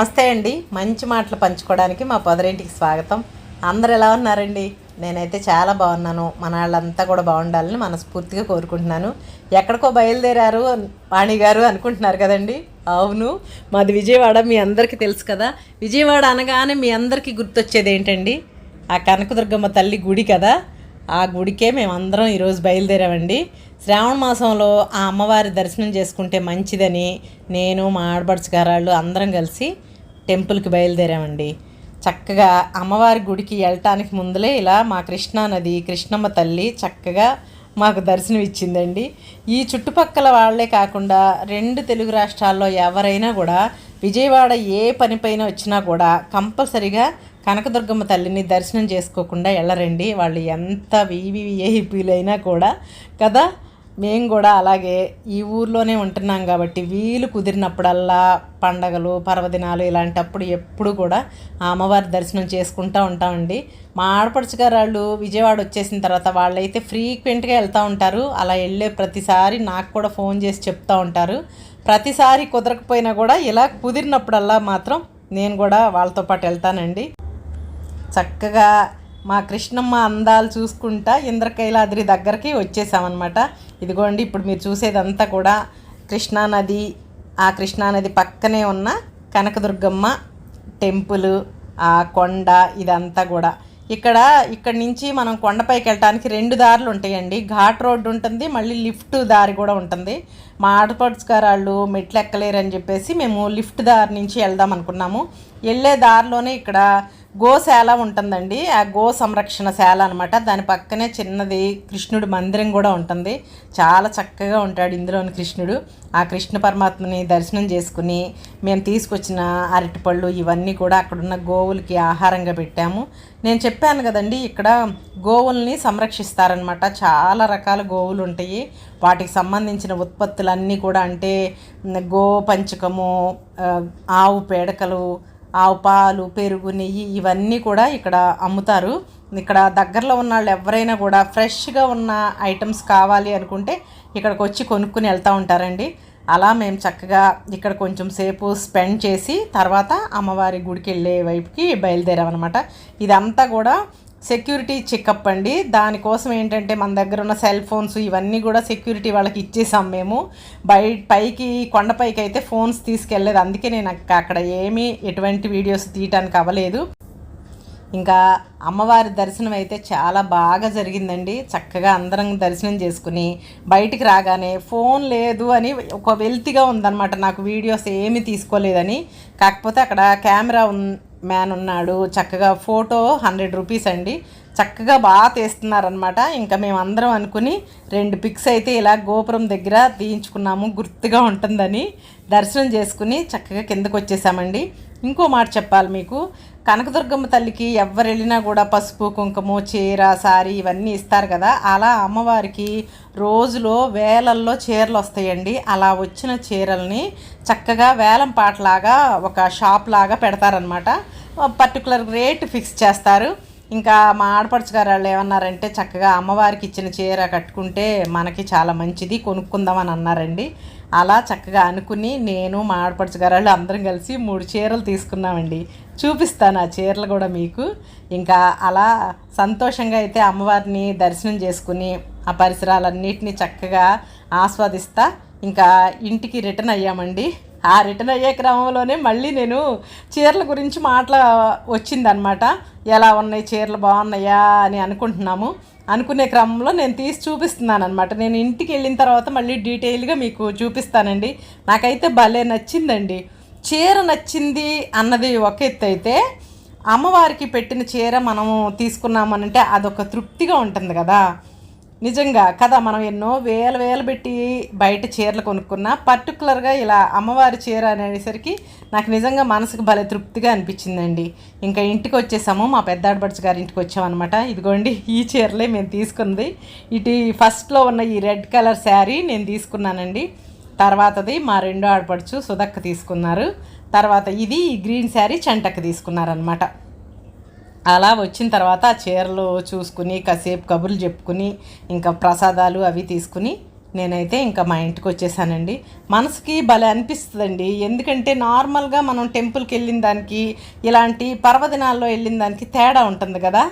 నమస్తే అండి. మంచి మాటలు పంచుకోవడానికి మా పొదరింటికి స్వాగతం. అందరు ఎలా ఉన్నారండి? నేనైతే చాలా బాగున్నాను. మన వాళ్ళంతా కూడా బాగుండాలని మనస్ఫూర్తిగా కోరుకుంటున్నాను. ఎక్కడికో బయలుదేరారు వాణి గారు అనుకుంటున్నారు కదండి? అవును. మాది విజయవాడ మీ అందరికీ తెలుసు కదా. విజయవాడ అనగానే మీ అందరికీ గుర్తొచ్చేది ఏంటండి? ఆ కనకదుర్గమ్మ తల్లి గుడి కదా. ఆ గుడికే మేమందరం ఈరోజు బయలుదేరామండి. శ్రావణ మాసంలో ఆ అమ్మవారి దర్శనం చేసుకుంటే మంచిదని నేను మా ఆడబడుచు గారాళ్ళు అందరం కలిసి టెంపుల్కి బయలుదేరామండి. చక్కగా అమ్మవారి గుడికి వెళ్ళటానికి ముందులే ఇలా మా కృష్ణానది కృష్ణమ్మ తల్లి చక్కగా మాకు దర్శనం ఇచ్చిందండి ఈ చుట్టుపక్కల వాళ్ళే కాకుండా రెండు తెలుగు రాష్ట్రాల్లో ఎవరైనా కూడా విజయవాడ ఏ పనిపైన వచ్చినా కూడా కంపల్సరిగా కనకదుర్గమ్మ తల్లిని దర్శనం చేసుకోకుండా వెళ్ళరండి వాళ్ళు ఎంత వీవీఐపీలైనా కూడా కదా మేము కూడా అలాగే ఈ ఊర్లోనే ఉంటున్నాం కాబట్టి వీలు కుదిరినప్పుడల్లా పండగలు పర్వదినాలు ఇలాంటప్పుడు ఎప్పుడు కూడా ఆ అమ్మవారి దర్శనం చేసుకుంటూ ఉంటామండి. మా ఆడపడుచు గారు వాళ్ళు విజయవాడ వచ్చేసిన తర్వాత వాళ్ళైతే ఫ్రీక్వెంట్గా వెళ్తూ ఉంటారు. అలా వెళ్ళే ప్రతిసారి నాకు కూడా ఫోన్ చేసి చెప్తూ ఉంటారు. ప్రతిసారి కుదరకపోయినా కూడా ఇలా కుదిరినప్పుడల్లా మాత్రం నేను కూడా వాళ్ళతో పాటు వెళ్తానండి. చక్కగా మా కృష్ణమ్మ అందాలు చూసుకుంటా ఇంద్రకైలాద్రి దగ్గరికి వచ్చేసామన్నమాట. ఇదిగోండి ఇప్పుడు మీరు చూసేదంతా కూడా కృష్ణానది ఆ కృష్ణానది పక్కనే ఉన్న కనకదుర్గమ్మ టెంపుల్ ఆ కొండ ఇదంతా కూడా. ఇక్కడ ఇక్కడ నుంచి మనం కొండపైకి వెళ్ళటానికి రెండు దారులు ఉంటాయండి. ఘాట్ రోడ్డు ఉంటుంది మళ్ళీ లిఫ్ట్ దారి కూడా ఉంటుంది. మా ఆడపడుచుగారు వాళ్ళు మెట్లు ఎక్కలేరని చెప్పేసి మేము లిఫ్ట్ దారి నుంచి వెళ్దాం అనుకున్నాము. వెళ్ళే దారిలోనే ఇక్కడ గోశాల ఉంటుందండి. ఆ గో సంరక్షణ శాల అనమాట దాని పక్కనే చిన్నది కృష్ణుడి మందిరం కూడా ఉంటుంది. చాలా చక్కగా ఉంటాడు ఇందులోని కృష్ణుడు. ఆ కృష్ణ పరమాత్మని దర్శనం చేసుకుని మేము తీసుకొచ్చిన అరటిపళ్ళు ఇవన్నీ కూడా అక్కడున్న గోవులకి ఆహారంగా పెట్టాము. నేను చెప్పాను కదండి ఇక్కడ గోవుల్ని సంరక్షిస్తారనమాట చాలా రకాల గోవులు ఉంటాయి. వాటికి సంబంధించిన ఉత్పత్తులన్నీ కూడా అంటే గో పంచకము ఆవు పేడకలు ఆవు పాలు పెరుగు నెయ్యి ఇవన్నీ కూడా ఇక్కడ అమ్ముతారు. ఇక్కడ దగ్గరలో ఉన్న వాళ్ళు ఎవరైనా కూడా ఫ్రెష్గా ఉన్న ఐటమ్స్ కావాలి అనుకుంటే ఇక్కడికి వచ్చి కొనుక్కుని వెళ్తూ ఉంటారండి. అలా మేము చక్కగా ఇక్కడ కొంచెం సేపు స్పెండ్ చేసి తర్వాత అమ్మవారి గుడికి వెళ్ళే వైపుకి బయలుదేరామన్నమాట. ఇదంతా కూడా సెక్యూరిటీ చెకప్ అండి. దానికోసం ఏంటంటే మన దగ్గర ఉన్న సెల్ ఫోన్స్ ఇవన్నీ కూడా సెక్యూరిటీ వాళ్ళకి ఇచ్చేసాం మేము. బయ పైకి కొండపైకి అయితే ఫోన్స్ తీసుకెళ్ళలేదు అందుకే నేను అక్కడ ఏమీ ఎటువంటి వీడియోస్ తీయటానికి అవ్వలేదు. ఇంకా అమ్మవారి దర్శనం అయితే చాలా బాగా జరిగిందండి. చక్కగా అందరం దర్శనం చేసుకుని బయటికి రాగానే ఫోన్ లేదు అని ఒక వెల్తిగా ఉందన్నమాట. నాకు వీడియోస్ ఏమీ తీసుకోలేదని. కాకపోతే అక్కడ కెమెరా మ్యాన్ ఉన్నాడు. చక్కగా ఫోటో హండ్రెడ్ రూపీస్ అండి. చక్కగా బాగా తీస్తున్నారనమాట ఇంకా మేము అందరం అనుకుని రెండు పిక్స్ అయితే ఇలా గోపురం దగ్గర తీయించుకున్నాము. గుర్తుగా ఉంటుందని దర్శనం చేసుకుని చక్కగా కిందకు వచ్చేసామండి. ఇంకో మాట చెప్పాలి మీకు. కనకదుర్గమ్మ తల్లికి ఎవరు వెళ్ళినా కూడా పసుపు కుంకుమ చీర సారీ ఇవన్నీ ఇస్తారు కదా. అలా అమ్మవారికి రోజులో వేలల్లో చీరలు వస్తాయండి. అలా వచ్చిన చీరల్ని చక్కగా వేలం పాటలాగా ఒక షాప్ లాగా పెడతారనమాట పర్టికులర్ రేట్ ఫిక్స్ చేస్తారు. ఇంకా మా ఆడపడుచు గారు వాళ్ళు ఏమన్నారంటే చక్కగా అమ్మవారికి ఇచ్చిన చీర కట్టుకుంటే మనకి చాలా మంచిది కొనుక్కుందామని అన్నారండి. అలా చక్కగా అనుకుని నేను మా ఆడపడుచు గారు వాళ్ళు అందరం కలిసి మూడు చీరలు తీసుకున్నామండి. చూపిస్తాను ఆ చీరలు కూడా మీకు. ఇంకా అలా సంతోషంగా అయితే అమ్మవారిని దర్శనం చేసుకుని ఆ పరిసరాలన్నిటిని చక్కగా ఆస్వాదిస్తా ఇంకా ఇంటికి రిటర్న్ అయ్యామండి. ఆ రిటర్న్ అయ్యే క్రమంలోనే మళ్ళీ నేను చీరల గురించి మాట్లా వచ్చిందనమాట ఎలా ఉన్నాయి చీరలు బాగున్నాయా అని అనుకుంటున్నాము. అనుకునే క్రమంలో నేను తీసి చూపిస్తున్నాను అనమాట నేను ఇంటికి వెళ్ళిన తర్వాత మళ్ళీ డీటెయిల్గా మీకు చూపిస్తానండి. నాకైతే భలే నచ్చిందండి. చీర నచ్చింది అన్నది ఒక ఎత్తు అయితే అమ్మవారికి పెట్టిన చీర మనము తీసుకున్నామనంటే అదొక తృప్తిగా ఉంటుంది కదా. నిజంగా కదా మనం ఎన్నో వేల వేలు పెట్టి బయట చీరలు కొనుక్కున్నా పర్టికులర్గా ఇలా అమ్మవారి చీర అనేసరికి నాకు నిజంగా మనసుకు భలే తృప్తిగా అనిపించిందండి. ఇంకా ఇంటికి వచ్చేసాము. మా పెద్ద ఆడబడుచు గారి ఇంటికి వచ్చామన్నమాట. ఇదిగోండి ఈ చీరలే మేము తీసుకున్నది ఇటు ఫస్ట్లో ఉన్న ఈ రెడ్ కలర్ శారీ నేను తీసుకున్నానండి. తర్వాతది మా రెండో ఆడపడుచు సుధక్క తీసుకున్నారు. తర్వాత ఇది ఈ గ్రీన్ శారీ చంటక్క తీసుకున్నారనమాట అలా వచ్చిన తర్వాత ఆ చీరలు చూసుకుని కాసేపు కబుర్లు చెప్పుకుని ఇంకా ప్రసాదాలు అవి తీసుకుని నేనైతే ఇంకా మా ఇంటికి వచ్చేసానండి. మనసుకి భలే అనిపిస్తుందండి. ఎందుకంటే నార్మల్గా మనం టెంపుల్కి వెళ్ళిన దానికి ఇలాంటి పర్వదినాల్లో వెళ్ళిన దానికి తేడా ఉంటుంది కదా.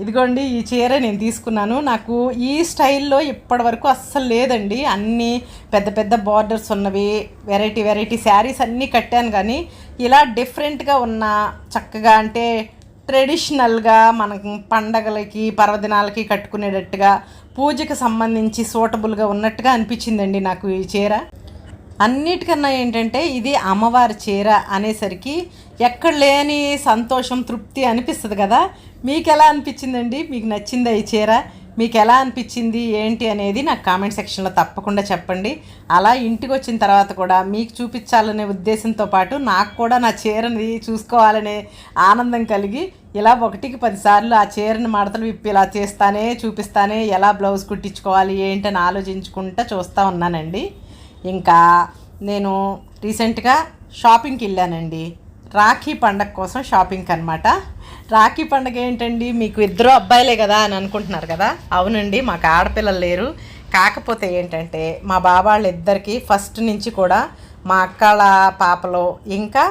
ఇదిగోండి ఈ చీర నేను తీసుకున్నాను. నాకు ఈ స్టైల్లో ఇప్పటివరకు అస్సలు లేదండి. అన్నీ పెద్ద పెద్ద బార్డర్స్ ఉన్నవి వెరైటీ వెరైటీ శారీస్ అన్నీ కట్టాను కానీ ఇలా డిఫరెంట్గా ఉన్న చక్కగా అంటే ట్రెడిషనల్గా మనకు పండగలకి పర్వదినాలకి కట్టుకునేటట్టుగా పూజకి సంబంధించి సూటబుల్గా ఉన్నట్టుగా అనిపించిందండి నాకు ఈ చీర. అన్నిటికన్నా ఏంటంటే ఇది అమ్మవారి చీర అనేసరికి ఎక్కడ లేని సంతోషం తృప్తి అనిపిస్తుంది కదా. మీకు ఎలా అనిపించిందండి? మీకు నచ్చిందా ఈ చీర? మీకు ఎలా అనిపించింది ఏంటి అనేది నాకు కామెంట్ సెక్షన్లో తప్పకుండా చెప్పండి. అలా ఇంటికి వచ్చిన తర్వాత కూడా మీకు చూపించాలనే ఉద్దేశంతో పాటు నాకు కూడా నా చీరని చూసుకోవాలనే ఆనందం కలిగి ఇలా ఒకటికి పదిసార్లు ఆ చీరని మడతలు విప్పి ఇలా చేస్తానే చూపిస్తానే ఎలా బ్లౌజ్ కుట్టించుకోవాలి ఏంటని ఆలోచించుకుంటా చూస్తూ ఉన్నానండి. ఇంకా నేను రీసెంట్గా షాపింగ్కి వెళ్ళానండి. రాఖీ పండగ కోసం షాపింగ్కి అనమాట రాఖీ పండగ ఏంటండి? మీకు ఇద్దరు అబ్బాయిలే కదా అని అనుకుంటున్నారు కదా? అవునండి మాకు ఆడపిల్లలు లేరు. కాకపోతే ఏంటంటే మా బాబాళ్ళ ఇద్దరికి ఫస్ట్ నుంచి కూడా మా అక్కల పాపలో ఇంకా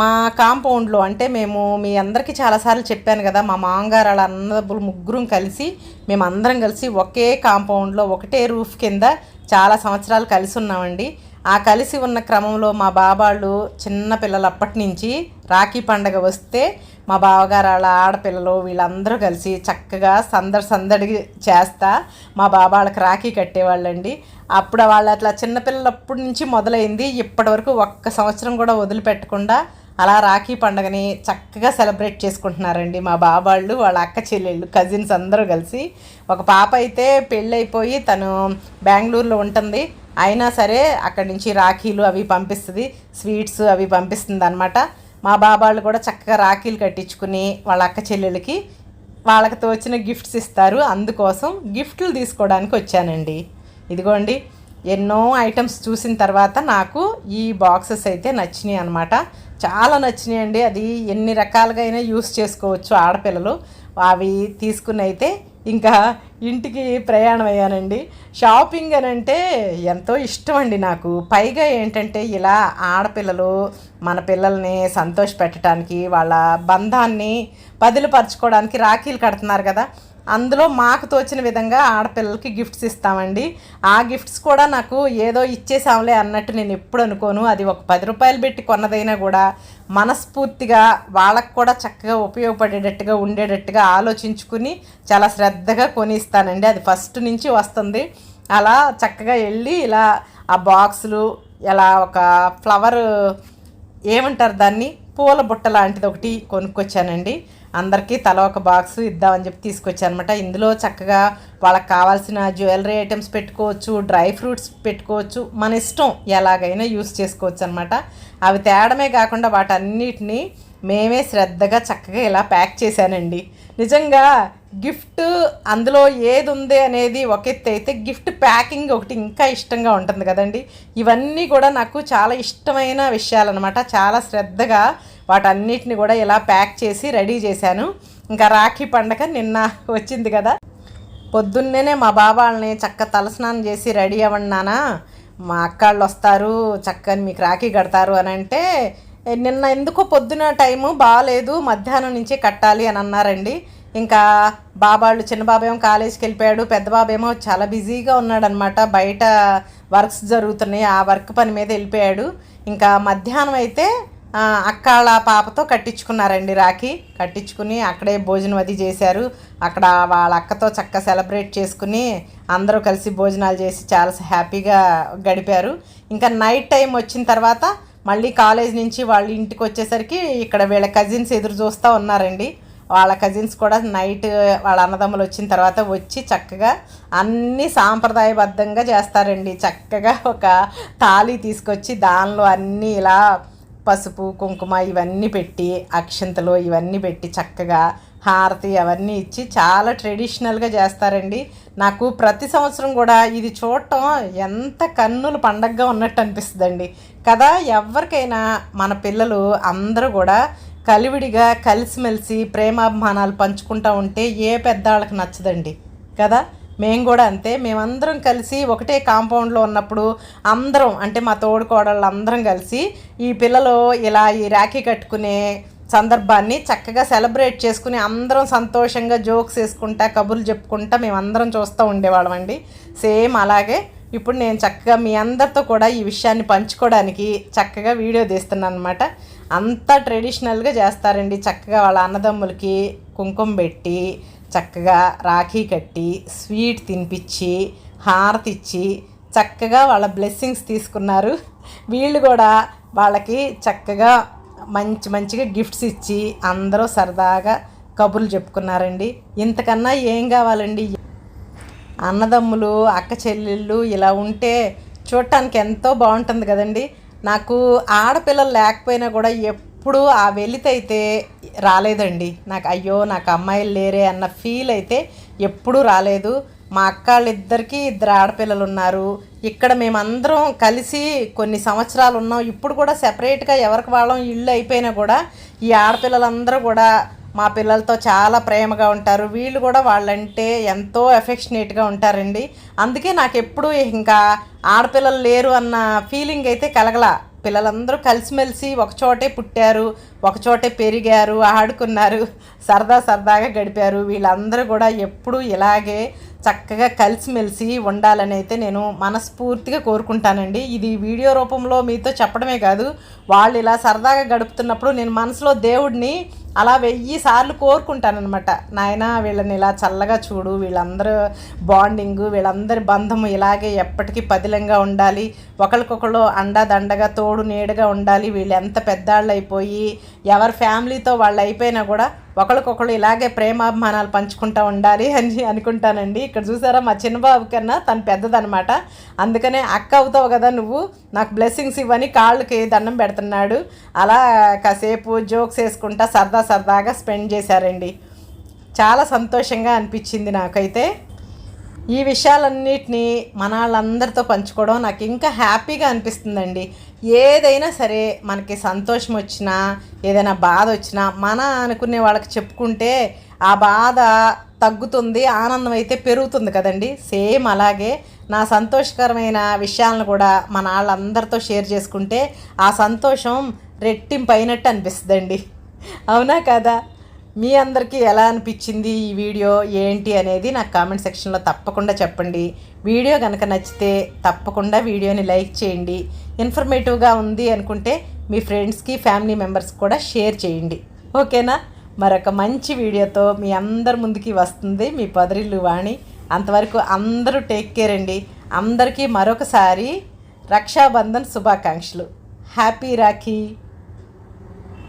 మా కాంపౌండ్లో అంటే మేము మీ అందరికీ చాలాసార్లు చెప్పాను కదా మా మామగారు వాళ్ళ అన్నదబ్బులు ముగ్గురం కలిసి మేము అందరం కలిసి ఒకే కాంపౌండ్లో ఒకటే రూఫ్ కింద చాలా సంవత్సరాలు కలిసి ఉన్నామండి. ఆ కలిసి ఉన్న క్రమంలో మా బాబాళ్ళు చిన్న పిల్లలు అప్పటి నుంచి రాఖీ పండగ వస్తే మా బావగారు వాళ్ళ ఆడపిల్లలు వీళ్ళందరూ కలిసి చక్కగా సందడి సందడి చేస్తా. మా బాబాళ్ళకి రాఖీ కట్టేవాళ్ళండి. అప్పుడు వాళ్ళు అట్లా చిన్నపిల్లలప్పటి నుంచి మొదలైంది. ఇప్పటి వరకు ఒక్క సంవత్సరం కూడా వదిలిపెట్టకుండా అలా రాఖీ పండుగని చక్కగా సెలబ్రేట్ చేసుకుంటున్నారండి మా బాబాళ్ళు వాళ్ళ అక్క చెల్లెళ్ళు కజిన్స్ అందరూ కలిసి. ఒక పాప అయితే పెళ్ళైపోయి తను బెంగళూరులో ఉంటుంది. అయినా సరే అక్కడి నుంచి రాఖీలు అవి పంపిస్తుంది స్వీట్స్ అవి పంపిస్తుంది అనమాట మా బాబాళ్ళు కూడా చక్కగా రాఖీలు కట్టించుకుని వాళ్ళ అక్క చెల్లెలకి వాళ్ళకి తోచిన గిఫ్ట్స్ ఇస్తారు. అందుకోసం గిఫ్ట్లు తీసుకోవడానికి వచ్చానండి. ఇదిగోండి ఎన్నో ఐటమ్స్ చూసిన తర్వాత నాకు ఈ బాక్సెస్ అయితే నచ్చినాయి అనమాట చాలా నచ్చినాయి అండి అది ఎన్ని రకాలుగా అయినా యూస్ చేసుకోవచ్చు ఆడపిల్లలు. అవి తీసుకుని అయితే ఇంకా ఇంటికి ప్రయాణం అయ్యానండి. షాపింగ్ అని అంటే ఎంతో ఇష్టం అండి నాకు. పైగా ఏంటంటే ఇలా ఆడపిల్లలు మన పిల్లల్ని సంతోష పెట్టడానికి వాళ్ళ బంధాన్ని పదిలిపరచుకోవడానికి రాఖీలు కడుతున్నారు కదా. అందులో మాకు తోచిన విధంగా ఆడపిల్లలకి గిఫ్ట్స్ ఇస్తామండి. ఆ గిఫ్ట్స్ కూడా నాకు ఏదో ఇచ్చేసాంలే అన్నట్టు నేను ఎప్పుడు అనుకోను. అది ఒక పది రూపాయలు పెట్టి కొన్నదైనా కూడా మనస్ఫూర్తిగా వాళ్ళకు కూడా చక్కగా ఉపయోగపడేటట్టుగా ఉండేటట్టుగా ఆలోచించుకుని చాలా శ్రద్ధగా కొనిస్తానండి. అది ఫస్ట్ నుంచి వస్తుంది. అలా చక్కగా వెళ్ళి ఇలా ఆ బాక్సులు ఇలా ఒక ఫ్లవర్ ఏమంటారు దాన్ని? పూల బుట్ట లాంటిది ఒకటి కొనుక్కొచ్చానండి. అందరికీ తల ఒక బాక్స్ ఇద్దామని చెప్పి తీసుకొచ్చాను అనమాట ఇందులో చక్కగా వాళ్ళకి కావాల్సిన జ్యువెలరీ ఐటమ్స్ పెట్టుకోవచ్చు డ్రై ఫ్రూట్స్ పెట్టుకోవచ్చు మన ఇష్టం ఎలాగైనా యూస్ చేసుకోవచ్చు అనమాట అవి తేడమే కాకుండా వాటన్నిటిని మేమే శ్రద్ధగా చక్కగా ఇలా ప్యాక్ చేశానండి. నిజంగా గిఫ్ట్ అందులో ఏది ఉంది అనేది ఒక ఎత్తు అయితే గిఫ్ట్ ప్యాకింగ్ ఒకటి ఇంకా ఇష్టంగా ఉంటుంది కదండి. ఇవన్నీ కూడా నాకు చాలా ఇష్టమైన విషయాలన్నమాట చాలా శ్రద్ధగా వాటన్నిటిని కూడా ఇలా ప్యాక్ చేసి రెడీ చేశాను. ఇంకా రాఖీ పండగ నిన్న వచ్చింది కదా. పొద్దున్నేనే మా బాబాళ్ళని చక్క తలస్నానం చేసి రెడీ అవ్వండి మా అక్కాళ్ళు వస్తారు చక్కని మీకు రాఖీ కడతారు అని అంటే నిన్న ఎందుకో పొద్దున టైము బాగాలేదు మధ్యాహ్నం నుంచి కట్టాలి అని అన్నారండి. ఇంకా బాబాళ్ళు చిన్న బాబేమో కాలేజీకి వెళ్ళిపోయాడు పెద్ద బాబేమో చాలా బిజీగా ఉన్నాడనమాట. బయట వర్క్స్ జరుగుతున్నాయి ఆ వర్క్ పని మీద వెళ్ళిపోయాడు. ఇంకా మధ్యాహ్నం అయితే అక్కాళ్ళ పాపతో కట్టించుకున్నారండి రాఖీ. కట్టించుకుని అక్కడే భోజనం అది చేశారు. అక్కడ వాళ్ళ అక్కతో చక్కగా సెలబ్రేట్ చేసుకుని అందరూ కలిసి భోజనాలు చేసి చాలా హ్యాపీగా గడిపారు. ఇంకా నైట్ టైం వచ్చిన తర్వాత మళ్ళీ కాలేజ్ నుంచి వాళ్ళ ఇంటికి వచ్చేసరికి ఇక్కడ వీళ్ళ కజిన్స్ ఎదురు చూస్తూ ఉన్నారండి. వాళ్ళ కజిన్స్ కూడా నైట్ వాళ్ళ అన్నదమ్ములు వచ్చిన తర్వాత వచ్చి చక్కగా అన్నీ సాంప్రదాయబద్ధంగా చేస్తారండి. చక్కగా ఒక తాళి తీసుకొచ్చి దానిలో అన్నీ ఇలా పసుపు కుంకుమ ఇవన్నీ పెట్టి అక్షంతలు ఇవన్నీ పెట్టి చక్కగా హారతి అవన్నీ ఇచ్చి చాలా ట్రెడిషనల్గా చేస్తారండి. నాకు ప్రతి సంవత్సరం కూడా ఇది చూడటం ఎంత కన్నుల పండగగా ఉన్నట్టు అనిపిస్తుందండి. కదా ఎవరికైనా మన పిల్లలు అందరూ కూడా కలివిడిగా కలిసిమెలిసి ప్రేమాభిమానాలు పంచుకుంటూ ఉంటే ఏ పెద్దవాళ్ళకి నచ్చదండి. కదా? మేము కూడా అంతే. మేమందరం కలిసి ఒకటే కాంపౌండ్లో ఉన్నప్పుడు అందరం అంటే మా తోడుకోడళ్ళు అందరం కలిసి ఈ పిల్లలు ఇలా ఈ రాఖీ కట్టుకునే సందర్భాన్ని చక్కగా సెలబ్రేట్ చేసుకుని అందరం సంతోషంగా జోక్స్ వేసుకుంటా కబుర్లు చెప్పుకుంటా మేమందరం చూస్తూ ఉండేవాళ్ళం అండి. సేమ్ అలాగే ఇప్పుడు నేను చక్కగా మీ అందరితో కూడా ఈ విషయాన్ని పంచుకోవడానికి చక్కగా వీడియో తీస్తున్నాను అనమాట అంతా ట్రెడిషనల్గా చేస్తారండి. చక్కగా వాళ్ళ అన్నదమ్ములకి కుంకుమ పెట్టి చక్కగా రాఖీ కట్టి స్వీట్ తినిపించి హారతిచ్చి చక్కగా వాళ్ళ బ్లెస్సింగ్స్ తీసుకున్నారు. వీళ్ళు కూడా వాళ్ళకి చక్కగా మంచి మంచిగా గిఫ్ట్స్ ఇచ్చి అందరూ సరదాగా కబుర్లు చెప్పుకున్నారండి. ఇంతకన్నా ఏం కావాలండి? అన్నదమ్ములు అక్క చెల్లెళ్ళు ఇలా ఉంటే చూడటానికి ఎంతో బాగుంటుంది కదండి. నాకు ఆడపిల్లలు లేకపోయినా కూడా ఎప్పుడు ఆ వెలితైతే రాలేదండి. నాకు అయ్యో నాకు అమ్మాయిలు లేరే అన్న ఫీల్ అయితే ఎప్పుడూ రాలేదు. మా అక్కాళ్ళిద్దరికీ ఇద్దరు ఆడపిల్లలు ఉన్నారు ఇక్కడ మేమందరం కలిసి కొన్ని సంవత్సరాలు ఉన్నాం. ఇప్పుడు కూడా సెపరేట్గా ఎవరికి వాళ్ళం ఇల్లు అయిపోయినా కూడా ఈ ఆడపిల్లలందరూ కూడా మా పిల్లలతో చాలా ప్రేమగా ఉంటారు. వీళ్ళు కూడా వాళ్ళంటే ఎంతో ఎఫెక్షనేట్గా ఉంటారండి. అందుకే నాకు ఎప్పుడూ ఇంకా ఆడపిల్లలు లేరు అన్న ఫీలింగ్ అయితే కలగలా. పిల్లలందరూ కలిసిమెలిసి ఒకచోటే పుట్టారు ఒకచోటే పెరిగారు ఆడుకున్నారు సరదా సరదాగా గడిపారు. వీళ్ళందరూ కూడా ఎప్పుడూ ఇలాగే చక్కగా కలిసిమెలిసి ఉండాలని అయితే నేను మనస్ఫూర్తిగా కోరుకుంటానండి. ఇది వీడియో రూపంలో మీతో చెప్పడమే కాదు వాళ్ళు ఇలా సరదాగా గడుపుతున్నప్పుడు నేను మనసులో దేవుడిని అలా వెయ్యి సార్లు కోరుకుంటానమాట నాయన వీళ్ళని ఇలా చల్లగా చూడు. వీళ్ళందరూ బాండింగ్ వీళ్ళందరి బంధము ఇలాగే ఎప్పటికీ పదిలంగా ఉండాలి. ఒకరికొకరు అండదండగా తోడు నీడగా ఉండాలి. వీళ్ళు ఎంత పెద్దాళ్ళు అయిపోయి ఎవరి ఫ్యామిలీతో వాళ్ళు అయిపోయినా కూడా ఒకరికొకరు ఇలాగే ప్రేమాభిమానాలు పంచుకుంటూ ఉండాలి అని అనుకుంటానండి. ఇక్కడ చూసారా మా చిన్నబాబు కన్నా తను పెద్దదనమాట అందుకనే అక్క అవుతావు కదా నువ్వు నాకు బ్లెస్సింగ్స్ ఇవ్వని కాళ్ళకి దండం పెడుతున్నాడు. అలా కాసేపు జోక్స్ వేసుకుంటా సరదా సరదాగా స్పెండ్ చేశారండి. చాలా సంతోషంగా అనిపించింది నాకైతే. ఈ విషయాలన్నిటినీ మన వాళ్ళందరితో పంచుకోవడం నాకు ఇంకా హ్యాపీగా అనిపిస్తుందండి. ఏదైనా సరే మనకి సంతోషం వచ్చినా ఏదైనా బాధ వచ్చినా మన అనుకునే వాళ్ళకి చెప్పుకుంటే ఆ బాధ తగ్గుతుంది ఆనందం అయితే పెరుగుతుంది కదండి. సేమ్ అలాగే నా సంతోషకరమైన విషయాలను కూడా మన వాళ్ళందరితో షేర్ చేసుకుంటే ఆ సంతోషం రెట్టింపు అయినట్టు అనిపిస్తుందండి. అవునా కదా? మీ అందరికీ ఎలా అనిపించింది ఈ వీడియో? ఏంటి అనేది నాకు కామెంట్ సెక్షన్లో తప్పకుండా చెప్పండి. వీడియో కనుక నచ్చితే తప్పకుండా వీడియోని లైక్ చేయండి. ఇన్ఫర్మేటివ్గా ఉంది అనుకుంటే మీ ఫ్రెండ్స్కి ఫ్యామిలీ మెంబర్స్ కూడా షేర్ చేయండి. ఓకేనా? మరొక మంచి వీడియోతో మీ అందరి ముందుకి వస్తుంది మీ పదరిల్లు వాణి. అంతవరకు అందరూ టేక్ కేర్ అండి. అందరికీ మరొకసారి రక్షాబంధన్ శుభాకాంక్షలు. హ్యాపీ రాఖీ.